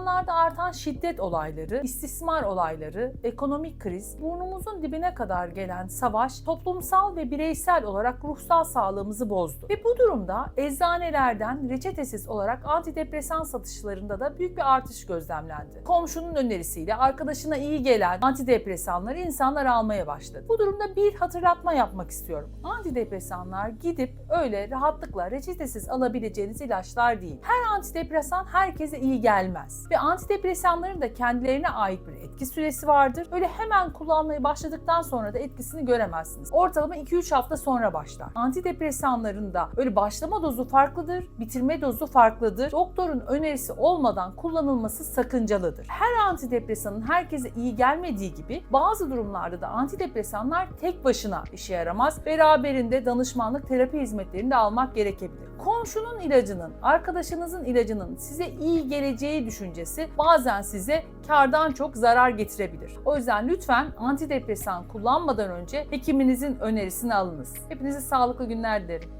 zamanlarda artan şiddet olayları, istismar olayları, ekonomik kriz, burnumuzun dibine kadar gelen savaş toplumsal ve bireysel olarak ruhsal sağlığımızı bozdu. Ve bu durumda eczanelerden reçetesiz olarak antidepresan satışlarında da büyük bir artış gözlemlendi. Komşunun önerisiyle arkadaşına iyi gelen antidepresanları insanlar almaya başladı. Bu durumda bir hatırlatma yapmak istiyorum. Antidepresanlar gidip öyle rahatlıkla reçetesiz alabileceğiniz ilaçlar değil. Her antidepresan herkese iyi gelmez. Ve antidepresanların da kendilerine ait bir etki süresi vardır. Öyle hemen kullanmaya başladıktan sonra da etkisini göremezsiniz. Ortalama 2-3 hafta sonra başlar. Antidepresanların da öyle başlama dozu farklıdır, bitirme dozu farklıdır. Doktorun önerisi olmadan kullanılması sakıncalıdır. Her antidepresanın herkese iyi gelmediği gibi bazı durumlarda da antidepresanlar tek başına işe yaramaz. Beraberinde danışmanlık terapi hizmetlerini de almak gerekebilir. Komşunun ilacının, arkadaşınızın ilacının size iyi geleceği düşüncesi bazen size kardan çok zarar getirebilir. O yüzden lütfen antidepresan kullanmadan önce hekiminizin önerisini alınız. Hepinize sağlıklı günler dilerim.